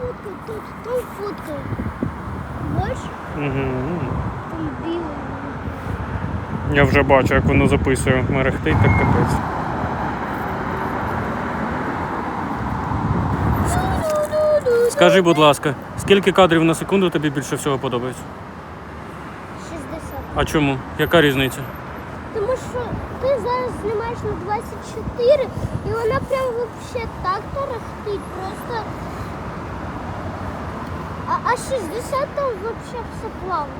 фоткай, тут, там фоткай. Бачиш, Угу. там білий. Я вже бачу, як воно записує. Мерехтить так капець. Скажи, будь ласка, скільки кадрів на секунду тобі більше всього подобається? 60. А чому? Яка різниця? Тому що ти зараз знімаєш на 24 і вона прям вообще так тарахтить, просто. А, а 60 там вообще все плавно.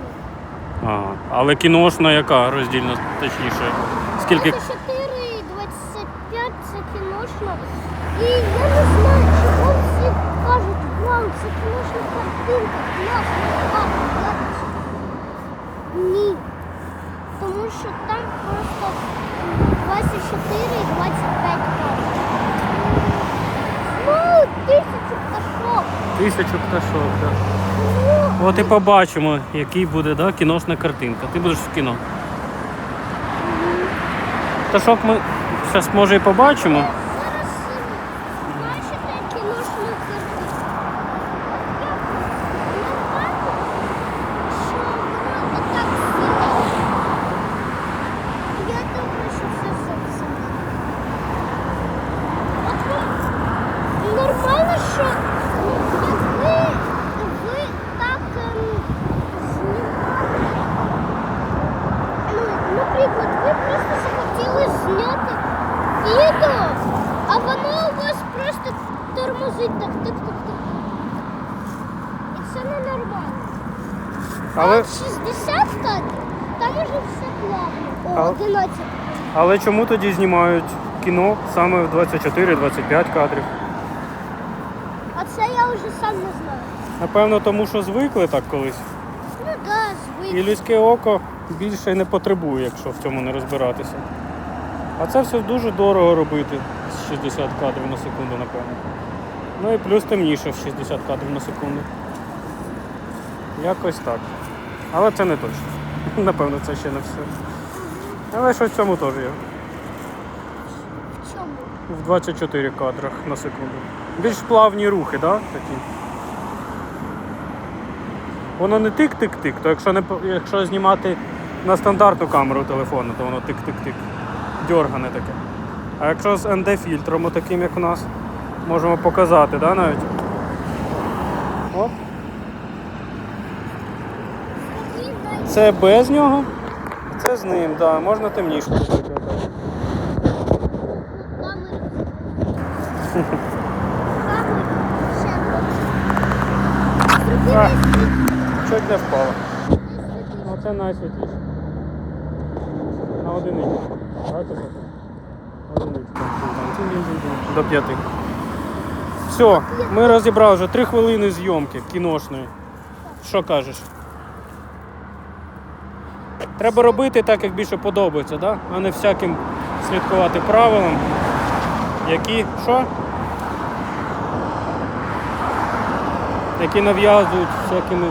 Ага. Але кіношна яка роздільна, точніше. Скільки 24 і 25 це кіношно. І я не знаю, чого всі кажуть, вау, це кіношна картинка, класно, а, класно. Ні. Тому що там просто 24 і 25 кадрів. Ну, тисячу пташок. Тисячу пташок. Да. Ну, От і побачимо, який буде да, кіношна картинка. Ти будеш в кіно. Пташок ми зараз може і побачимо. зараз е, бачите кіношну картинку. Я не бачу, що воно отак сидить. Я думаю, що це зовсім. От ви нормально, що якби ви так ем, знімали. Ну, наприклад, ви просто захотіли зняти відео, а воно вас тормозить так, так, так, так. І це ненормально. Але, А 60 кадрів, там уже все плавно. О, А- 11. але чому тоді знімають кіно саме в 24-25 кадрів? А це я вже сам не знаю. Напевно, тому що звикли так колись. Ну да, І звик. людське око більше не потребує, якщо в цьому не розбиратися. А це все дуже дорого робити 60 кадрів на секунду, напевно. Ну і плюс темніше в 60 кадрів на секунду. Якось так. Але це не точно. Напевно, це ще не все. Але щось в цьому теж є. В чому? В 24 кадрах на секунду. Більш плавні рухи, да? Такі. Воно не тик-тик-тик, то якщо, не, якщо знімати на стандартну камеру телефону, то воно тик-тик-тик. Дьоргане таке. А якщо з ND-фільтром, таким як у нас, можемо показати, да, навіть? Дай, Це без нього, це з ним, да. можна темніше зробити. А. Чуть не впало. десь Ну це найсвітліше. На так. Одиницю. До п'яти. Все, ми розібрали вже три хвилини зйомки кіношної. Що кажеш? Треба робити так, як більше подобається, да? а не всяким слідкувати правилам. Які що? Які нав'язують всякими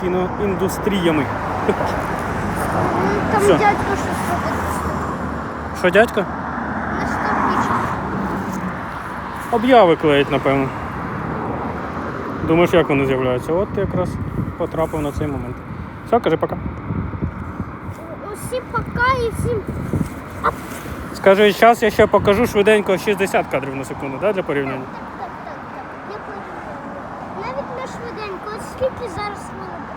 кіноіндустріями. Там Всё. дядько щось робить. Що, дядька? Обяви клеїть, напевно. Думаєш, як вони з'являються? От ти якраз потрапив на цей момент. Все, кажи пока. Усім пока і всім Скажи, зараз я ще покажу швиденько 60 кадрів на секунду, да, для порівняння. Так, так, так, так. Я. Навіть не швиденько. От скільки зараз пройшло?